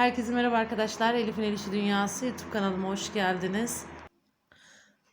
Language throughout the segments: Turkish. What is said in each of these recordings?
Herkese merhaba arkadaşlar. Elif'in El İşi Dünyası YouTube kanalıma hoş geldiniz.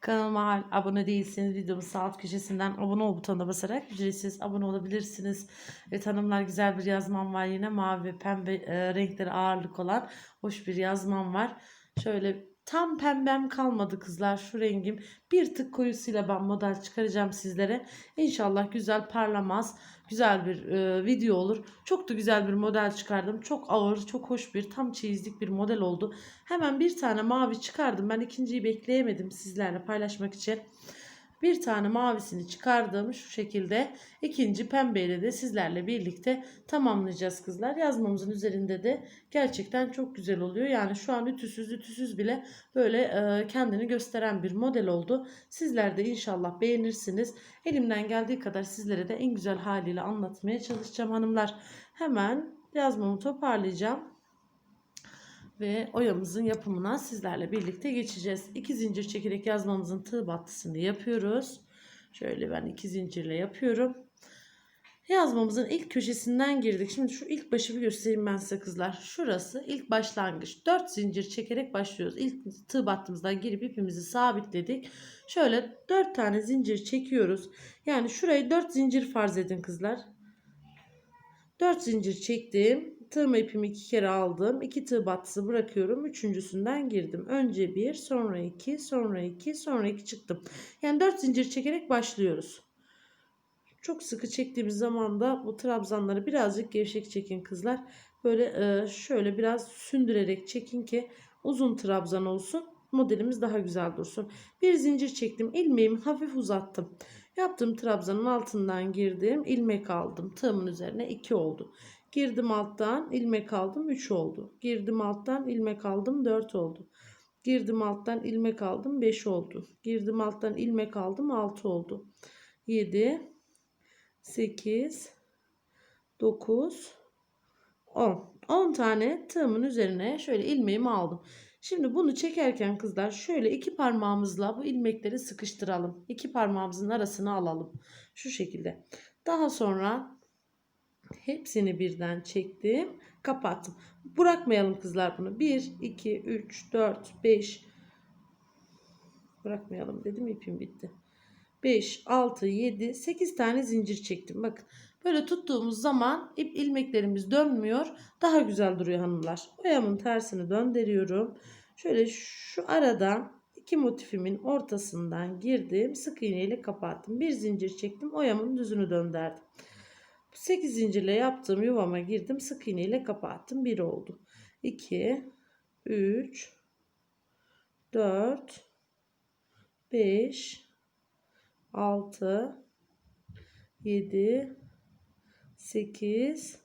Kanalıma abone değilseniz videomun sağ alt köşesinden abone ol butonuna basarak ücretsiz abone olabilirsiniz. Evet hanımlar güzel bir yazmam var yine mavi ve pembe e, renkleri ağırlık olan hoş bir yazmam var. Şöyle tam pembem kalmadı kızlar şu rengim bir tık koyusuyla ben model çıkaracağım sizlere. İnşallah güzel parlamaz güzel bir e, video olur. Çok da güzel bir model çıkardım. Çok ağır, çok hoş bir tam çeyizlik bir model oldu. Hemen bir tane mavi çıkardım. Ben ikinciyi bekleyemedim sizlerle paylaşmak için. Bir tane mavisini çıkardım şu şekilde. İkinci pembeyle de sizlerle birlikte tamamlayacağız kızlar. Yazmamızın üzerinde de gerçekten çok güzel oluyor. Yani şu an ütüsüz ütüsüz bile böyle e, kendini gösteren bir model oldu. Sizler de inşallah beğenirsiniz. Elimden geldiği kadar sizlere de en güzel haliyle anlatmaya çalışacağım hanımlar. Hemen yazmamı toparlayacağım ve oyamızın yapımına sizlerle birlikte geçeceğiz. İki zincir çekerek yazmamızın tığ battısını yapıyoruz. Şöyle ben iki zincirle yapıyorum. Yazmamızın ilk köşesinden girdik. Şimdi şu ilk başı bir göstereyim ben size kızlar. Şurası ilk başlangıç. 4 zincir çekerek başlıyoruz. İlk tığ battığımızdan girip ipimizi sabitledik. Şöyle 4 tane zincir çekiyoruz. Yani şurayı 4 zincir farz edin kızlar. 4 zincir çektim. Tığma ipimi iki kere aldım. 2 tığ battısı bırakıyorum. Üçüncüsünden girdim. Önce bir, sonra iki, sonra iki, sonra iki çıktım. Yani 4 zincir çekerek başlıyoruz. Çok sıkı çektiğimiz zaman da bu trabzanları birazcık gevşek çekin kızlar. Böyle e, şöyle biraz sündürerek çekin ki uzun trabzan olsun. Modelimiz daha güzel dursun. Bir zincir çektim. ilmeğimi hafif uzattım. Yaptığım trabzanın altından girdim. ilmek aldım. Tığımın üzerine 2 oldu. Girdim alttan ilmek aldım 3 oldu. Girdim alttan ilmek aldım 4 oldu. Girdim alttan ilmek aldım 5 oldu. Girdim alttan ilmek aldım 6 oldu. 7 8 9 10 10 tane tığımın üzerine şöyle ilmeğimi aldım. Şimdi bunu çekerken kızlar şöyle iki parmağımızla bu ilmekleri sıkıştıralım. İki parmağımızın arasını alalım. Şu şekilde. Daha sonra hepsini birden çektim. Kapattım. Bırakmayalım kızlar bunu. 1, 2, 3, 4, 5. Bırakmayalım dedim ipim bitti. 5, 6, 7, 8 tane zincir çektim. Bakın böyle tuttuğumuz zaman ip ilmeklerimiz dönmüyor. Daha güzel duruyor hanımlar. Oyamın tersini döndürüyorum. Şöyle şu aradan iki motifimin ortasından girdim. Sık iğne ile kapattım. Bir zincir çektim. Oyamın düzünü döndürdüm. 8 zincirle yaptığım yuvama girdim. Sık iğne ile kapattım. 1 oldu. 2 3 4 5 6 7 8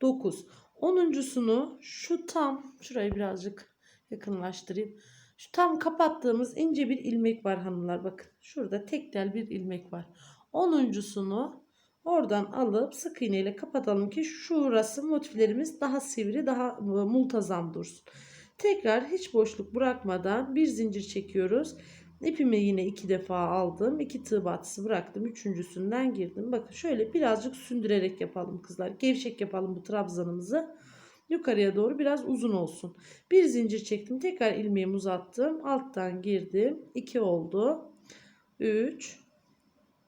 9 onuncusunu şu tam şurayı birazcık yakınlaştırayım. Şu tam kapattığımız ince bir ilmek var hanımlar bakın. Şurada tek tel bir ilmek var. Onuncusunu oradan alıp sık iğne ile kapatalım ki şurası motiflerimiz daha sivri daha e, multazam dursun. Tekrar hiç boşluk bırakmadan bir zincir çekiyoruz. İpimi yine iki defa aldım. iki tığ batısı bıraktım. Üçüncüsünden girdim. Bakın şöyle birazcık sündürerek yapalım kızlar. Gevşek yapalım bu trabzanımızı. Yukarıya doğru biraz uzun olsun. Bir zincir çektim. Tekrar ilmeğimi uzattım. Alttan girdim. 2 oldu. 3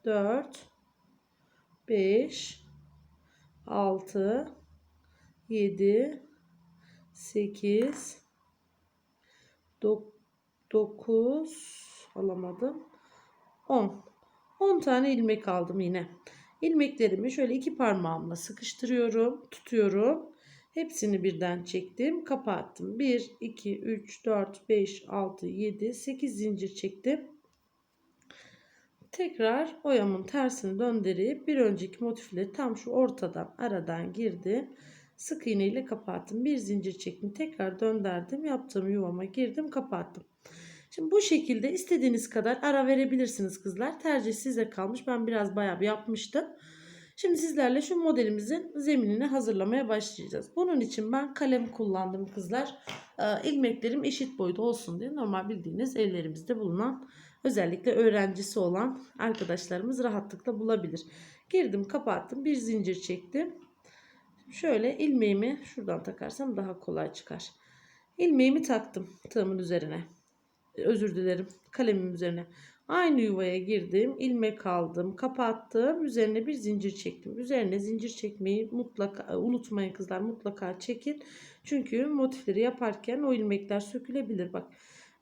4 5 6 7 8 9 alamadım. 10. 10 tane ilmek aldım yine. İlmeklerimi şöyle iki parmağımla sıkıştırıyorum, tutuyorum. Hepsini birden çektim, kapattım. 1 2 3 4 5 6 7 8 zincir çektim. Tekrar oyamın tersini döndürüp bir önceki motifle tam şu ortadan aradan girdim. Sık iğne ile kapattım. Bir zincir çektim. Tekrar döndürdüm. Yaptığım yuvama girdim, kapattım. Şimdi bu şekilde istediğiniz kadar ara verebilirsiniz kızlar. Tercih size kalmış. Ben biraz bayağı bir yapmıştım. Şimdi sizlerle şu modelimizin zeminini hazırlamaya başlayacağız. Bunun için ben kalem kullandım kızlar. Ee, ilmeklerim eşit boyda olsun diye. Normal bildiğiniz evlerimizde bulunan özellikle öğrencisi olan arkadaşlarımız rahatlıkla bulabilir. Girdim kapattım bir zincir çektim. Şöyle ilmeğimi şuradan takarsam daha kolay çıkar. İlmeğimi taktım tığımın üzerine. Özür dilerim kalemimin üzerine. Aynı yuvaya girdim. ilmek aldım. Kapattım. Üzerine bir zincir çektim. Üzerine zincir çekmeyi mutlaka unutmayın kızlar. Mutlaka çekin. Çünkü motifleri yaparken o ilmekler sökülebilir. Bak.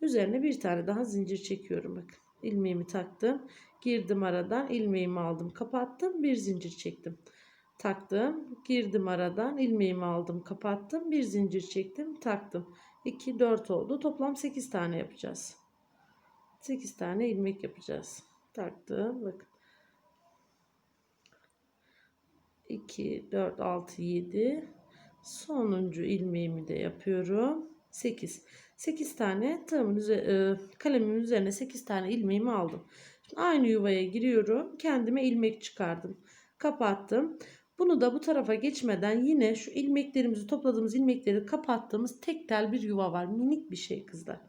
Üzerine bir tane daha zincir çekiyorum. Bak. ilmeğimi taktım. Girdim aradan. ilmeğimi aldım. Kapattım. Bir zincir çektim. Taktım. Girdim aradan. ilmeğimi aldım. Kapattım. Bir zincir çektim. Taktım. 2, 4 oldu. Toplam 8 tane yapacağız. 8 tane ilmek yapacağız. Taktım. Bakın. 2, 4, 6, 7. Sonuncu ilmeğimi de yapıyorum. 8. 8 tane tığımın üzerine, kalemimin üzerine 8 tane ilmeğimi aldım. Şimdi aynı yuvaya giriyorum. Kendime ilmek çıkardım. Kapattım. Bunu da bu tarafa geçmeden yine şu ilmeklerimizi topladığımız ilmekleri kapattığımız tek tel bir yuva var. Minik bir şey kızlar.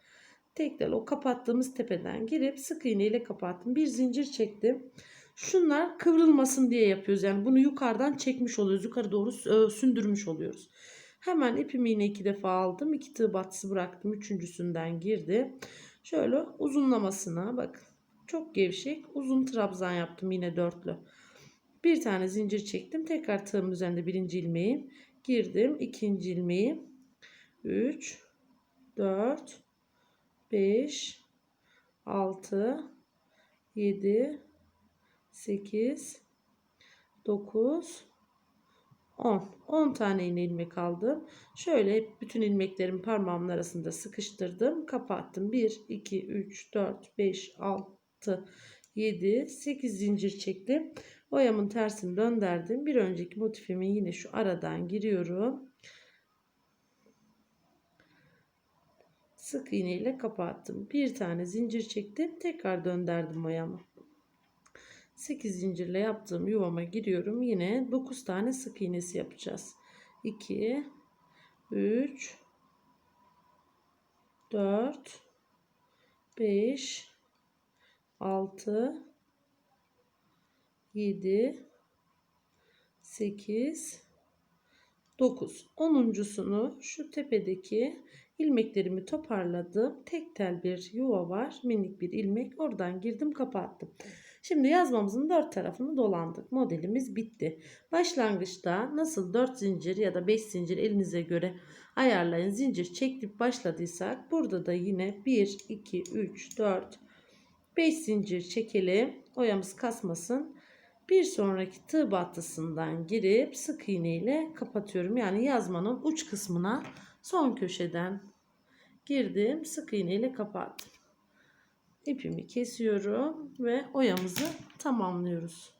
Tek tel o kapattığımız tepeden girip sık iğne ile kapattım. Bir zincir çektim. Şunlar kıvrılmasın diye yapıyoruz. Yani bunu yukarıdan çekmiş oluyoruz. Yukarı doğru e, sündürmüş oluyoruz. Hemen ipimi yine iki defa aldım. İki tığ batısı bıraktım. Üçüncüsünden girdi. Şöyle uzunlamasına bak. Çok gevşek. Uzun trabzan yaptım yine dörtlü. Bir tane zincir çektim. Tekrar tığımın üzerinde birinci ilmeğim. Girdim. ikinci ilmeği. 3 4 5 6 7 8 9 10 10 tane iğne ilmek aldım. Şöyle bütün ilmeklerimi parmağımın arasında sıkıştırdım. Kapattım. 1 2 3 4 5 6 7 8 zincir çektim. Boyamın tersini döndürdüm. Bir önceki motifimin yine şu aradan giriyorum. Sık iğne ile kapattım. Bir tane zincir çektim. Tekrar döndürdüm boyamı. 8 zincirle yaptığım yuvama giriyorum. Yine 9 tane sık iğnesi yapacağız. 2 3 4 5 6 7 8 9 onuncusunu şu tepedeki ilmeklerimi toparladım. Tek tel bir yuva var. Minik bir ilmek. Oradan girdim kapattım şimdi yazmamızın dört tarafını dolandık modelimiz bitti başlangıçta nasıl 4 zincir ya da 5 zincir elinize göre ayarlayın zincir çektik başladıysak burada da yine 1 2 3 4 5 zincir çekelim oyamız kasmasın bir sonraki tığ battısından girip sık iğne ile kapatıyorum. Yani yazmanın uç kısmına son köşeden girdim. Sık iğne ile kapattım. İpimi kesiyorum ve oyamızı tamamlıyoruz.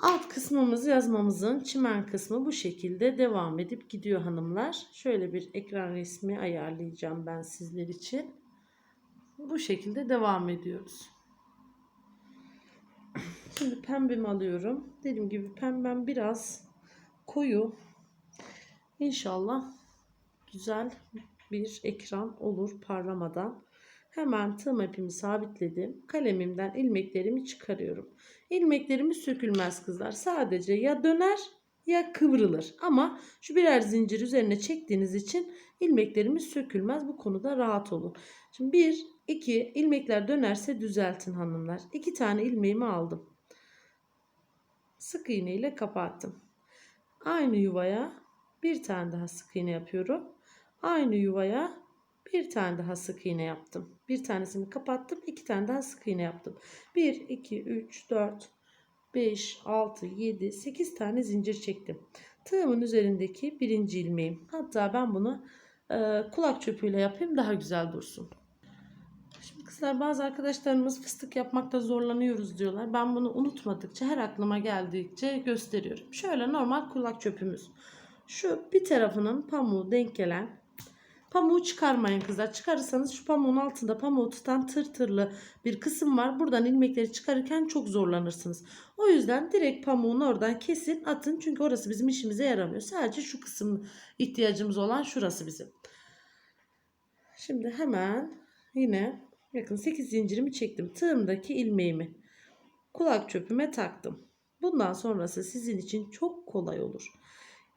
Alt kısmımız yazmamızın çimen kısmı bu şekilde devam edip gidiyor hanımlar. Şöyle bir ekran resmi ayarlayacağım ben sizler için. Bu şekilde devam ediyoruz. Şimdi pembemi alıyorum. Dediğim gibi pembem biraz koyu. İnşallah güzel bir ekran olur parlamadan. Hemen tığım ipimi sabitledim. Kalemimden ilmeklerimi çıkarıyorum. İlmeklerimiz sökülmez kızlar. Sadece ya döner ya kıvrılır. Ama şu birer zincir üzerine çektiğiniz için ilmeklerimiz sökülmez. Bu konuda rahat olun. Şimdi bir, iki ilmekler dönerse düzeltin hanımlar. İki tane ilmeğimi aldım sık iğne ile kapattım. Aynı yuvaya bir tane daha sık iğne yapıyorum. Aynı yuvaya bir tane daha sık iğne yaptım. Bir tanesini kapattım. iki tane daha sık iğne yaptım. 1, 2, 3, 4, 5, 6, 7, 8 tane zincir çektim. Tığımın üzerindeki birinci ilmeğim. Hatta ben bunu e, kulak çöpüyle yapayım daha güzel dursun. Şimdi kızlar bazı arkadaşlarımız fıstık yapmakta zorlanıyoruz diyorlar. Ben bunu unutmadıkça her aklıma geldikçe gösteriyorum. Şöyle normal kulak çöpümüz. Şu bir tarafının pamuğu denk gelen pamuğu çıkarmayın kızlar. Çıkarırsanız şu pamuğun altında pamuğu tutan tır tırlı bir kısım var. Buradan ilmekleri çıkarırken çok zorlanırsınız. O yüzden direkt pamuğunu oradan kesin atın. Çünkü orası bizim işimize yaramıyor. Sadece şu kısım ihtiyacımız olan şurası bizim. Şimdi hemen yine Bakın 8 zincirimi çektim. Tığımdaki ilmeğimi kulak çöpüme taktım. Bundan sonrası sizin için çok kolay olur.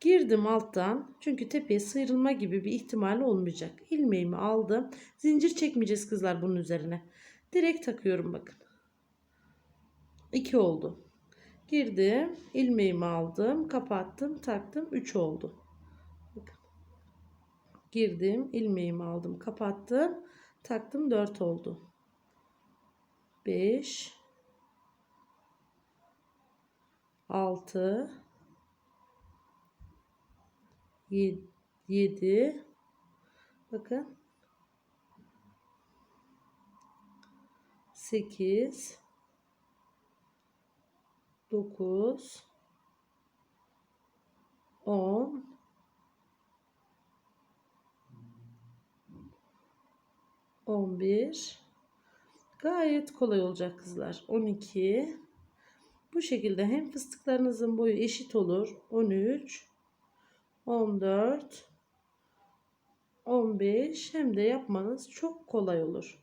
Girdim alttan çünkü tepeye sıyrılma gibi bir ihtimal olmayacak. İlmeğimi aldım. Zincir çekmeyeceğiz kızlar bunun üzerine. Direkt takıyorum bakın. 2 oldu. Girdim. ilmeğimi aldım. Kapattım. Taktım. 3 oldu. Bakın. Girdim. ilmeğimi aldım. Kapattım. Taktım. 4 oldu. 5 6 7 bakın. 8 9 10 11 Gayet kolay olacak kızlar. 12 Bu şekilde hem fıstıklarınızın boyu eşit olur. 13 14 15 hem de yapmanız çok kolay olur.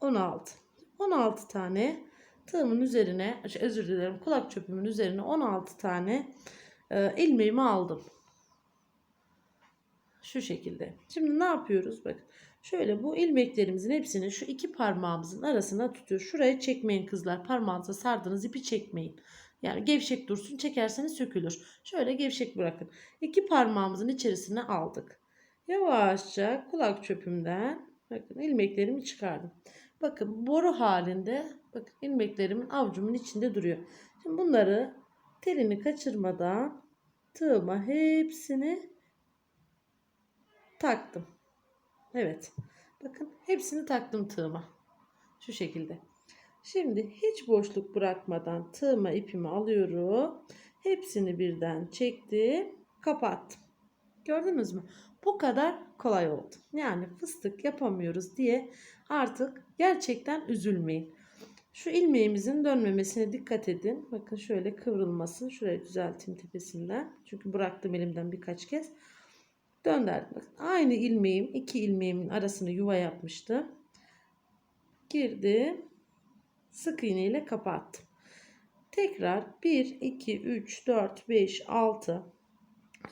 16 16 tane tığımın üzerine şey, özür dilerim kulak çöpümün üzerine 16 tane e, ilmeğimi aldım. Şu şekilde. Şimdi ne yapıyoruz? Bak. Şöyle bu ilmeklerimizin hepsini şu iki parmağımızın arasına tutuyor. Şuraya çekmeyin kızlar. Parmağınıza sardığınız ipi çekmeyin. Yani gevşek dursun. Çekerseniz sökülür. Şöyle gevşek bırakın. İki parmağımızın içerisine aldık. Yavaşça kulak çöpümden bakın ilmeklerimi çıkardım. Bakın boru halinde bakın ilmeklerimin avucumun içinde duruyor. Şimdi bunları telini kaçırmadan tığıma hepsini taktım. Evet. Bakın hepsini taktım tığıma. Şu şekilde. Şimdi hiç boşluk bırakmadan tığıma ipimi alıyorum. Hepsini birden çektim. Kapattım. Gördünüz mü? Bu kadar kolay oldu. Yani fıstık yapamıyoruz diye artık gerçekten üzülmeyin. Şu ilmeğimizin dönmemesine dikkat edin. Bakın şöyle kıvrılmasın. Şurayı düzelteyim tepesinden. Çünkü bıraktım elimden birkaç kez. Döndürdüm. Aynı ilmeğim, iki ilmeğimin arasını yuva yapmıştım. Girdim. Sık iğne ile kapattım. Tekrar 1, 2, 3, 4, 5, 6,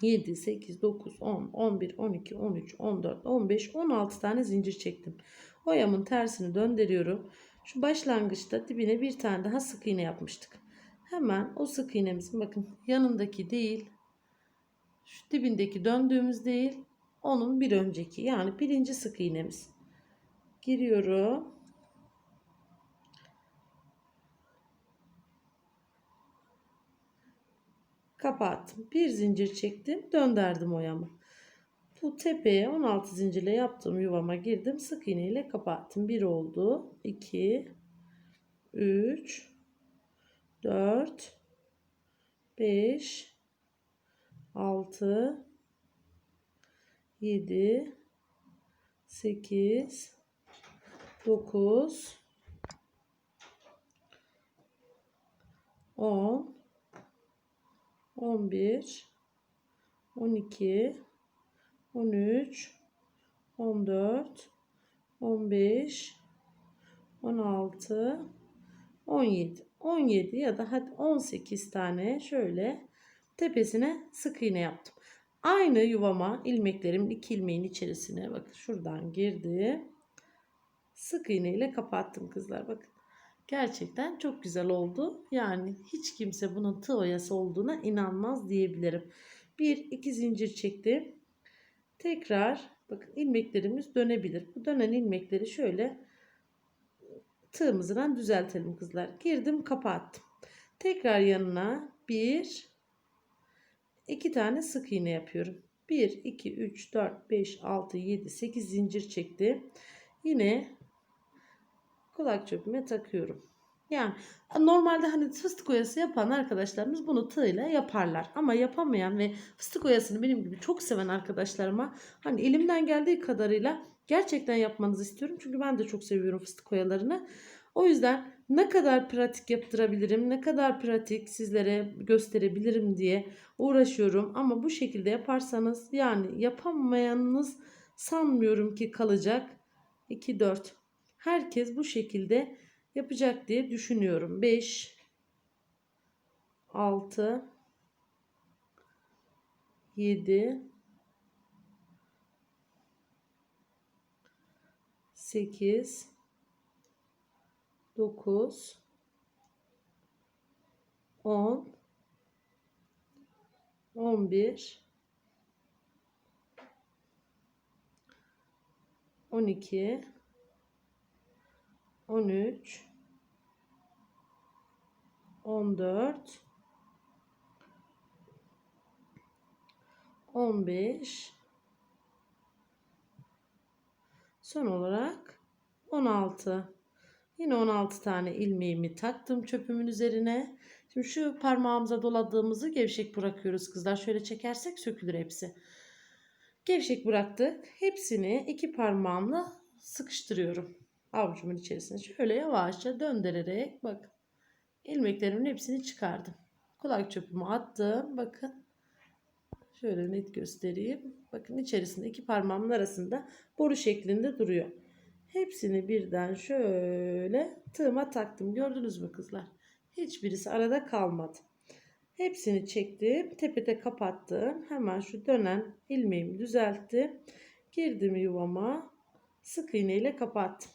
7, 8, 9, 10, 11, 12, 13, 14, 15, 16 tane zincir çektim. Oyamın tersini döndürüyorum. Şu başlangıçta dibine bir tane daha sık iğne yapmıştık. Hemen o sık iğnemizin bakın yanındaki değil şu dibindeki döndüğümüz değil onun bir önceki yani birinci sık iğnemiz. Giriyorum. Kapattım. Bir zincir çektim. Döndürdüm oyamı. Bu tepeye 16 zincirle yaptığım yuvama girdim. Sık iğne ile kapattım. 1 oldu. 2 3 4 5 6 7 8 9 10 11 12 13 14 15 16 17 17 ya da hadi 18 tane şöyle tepesine sık iğne yaptım. Aynı yuvama ilmeklerimin iki ilmeğin içerisine bakın şuradan girdi. Sık iğne ile kapattım kızlar bakın. Gerçekten çok güzel oldu. Yani hiç kimse bunun tığ oyası olduğuna inanmaz diyebilirim. Bir iki zincir çektim. Tekrar bakın ilmeklerimiz dönebilir. Bu dönen ilmekleri şöyle tığımızdan düzeltelim kızlar. Girdim kapattım. Tekrar yanına bir iki tane sık iğne yapıyorum. 1 2 3 4 5 6 7 8 zincir çektim. Yine kulak çöpüme takıyorum. Yani normalde hani fıstık oyası yapan arkadaşlarımız bunu tığla yaparlar. Ama yapamayan ve fıstık oyasını benim gibi çok seven arkadaşlarıma hani elimden geldiği kadarıyla gerçekten yapmanızı istiyorum. Çünkü ben de çok seviyorum fıstık oyalarını. O yüzden ne kadar pratik yaptırabilirim, ne kadar pratik sizlere gösterebilirim diye uğraşıyorum. Ama bu şekilde yaparsanız yani yapamayanınız sanmıyorum ki kalacak. 2 4 Herkes bu şekilde yapacak diye düşünüyorum. 5 6 7 8 9 10 11 12 13 14 15 son olarak 16 yine 16 tane ilmeğimi taktım çöpümün üzerine. Şimdi şu parmağımıza doladığımızı gevşek bırakıyoruz kızlar. Şöyle çekersek sökülür hepsi. Gevşek bıraktık. Hepsini iki parmağımla sıkıştırıyorum avucumun içerisine şöyle yavaşça döndürerek bakın ilmeklerimin hepsini çıkardım kulak çöpümü attım bakın Şöyle net göstereyim. Bakın içerisinde iki parmağımın arasında boru şeklinde duruyor. Hepsini birden şöyle tığıma taktım. Gördünüz mü kızlar? Hiçbirisi arada kalmadı. Hepsini çektim. Tepede kapattım. Hemen şu dönen ilmeğimi düzelttim. Girdim yuvama. Sık iğne ile kapattım.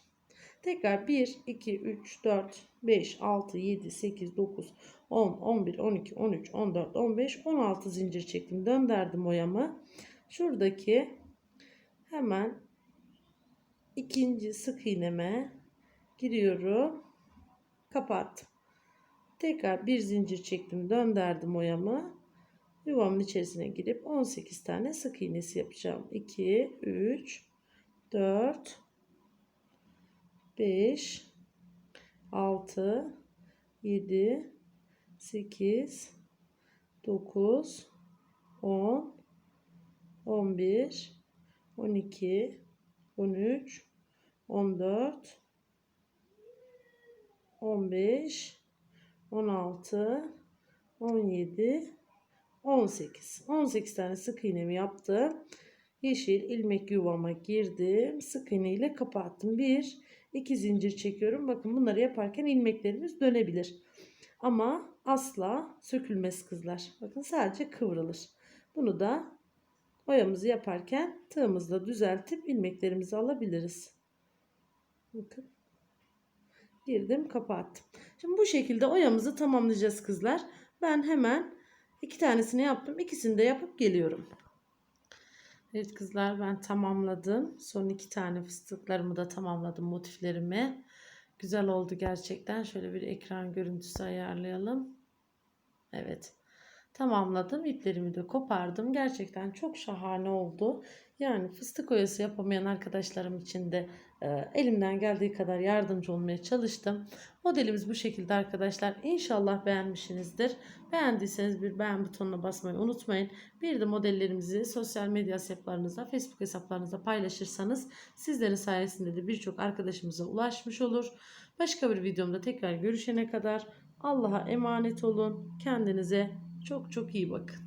Tekrar 1, 2, 3, 4, 5, 6, 7, 8, 9, 10, 11, 12, 13, 14, 15, 16 zincir çektim. Döndürdüm oyamı. Şuradaki hemen ikinci sık iğneme giriyorum. Kapattım. Tekrar bir zincir çektim. Döndürdüm oyamı. Yuvamın içerisine girip 18 tane sık iğnesi yapacağım. 2, 3, 4, 5, 6, 7, 8, 9, 10, 11, 12, 13, 14, 15, 16, 17, 18. 18 tane sık iğnemi yaptım. Yeşil ilmek yuvama girdim. Sık iğne ile kapattım. 1, 2 zincir çekiyorum. Bakın bunları yaparken ilmeklerimiz dönebilir. Ama asla sökülmez kızlar. Bakın sadece kıvrılır. Bunu da oyamızı yaparken tığımızla düzeltip ilmeklerimizi alabiliriz. Bakın. Girdim kapattım. Şimdi bu şekilde oyamızı tamamlayacağız kızlar. Ben hemen iki tanesini yaptım. İkisini de yapıp geliyorum. Evet kızlar ben tamamladım. Son iki tane fıstıklarımı da tamamladım motiflerimi. Güzel oldu gerçekten. Şöyle bir ekran görüntüsü ayarlayalım. Evet. Tamamladım. İplerimi de kopardım. Gerçekten çok şahane oldu. Yani fıstık oyası yapamayan arkadaşlarım için de elimden geldiği kadar yardımcı olmaya çalıştım. Modelimiz bu şekilde arkadaşlar. İnşallah beğenmişsinizdir. Beğendiyseniz bir beğen butonuna basmayı unutmayın. Bir de modellerimizi sosyal medya hesaplarınıza, Facebook hesaplarınıza paylaşırsanız sizlerin sayesinde de birçok arkadaşımıza ulaşmış olur. Başka bir videomda tekrar görüşene kadar Allah'a emanet olun. Kendinize çok çok iyi bakın.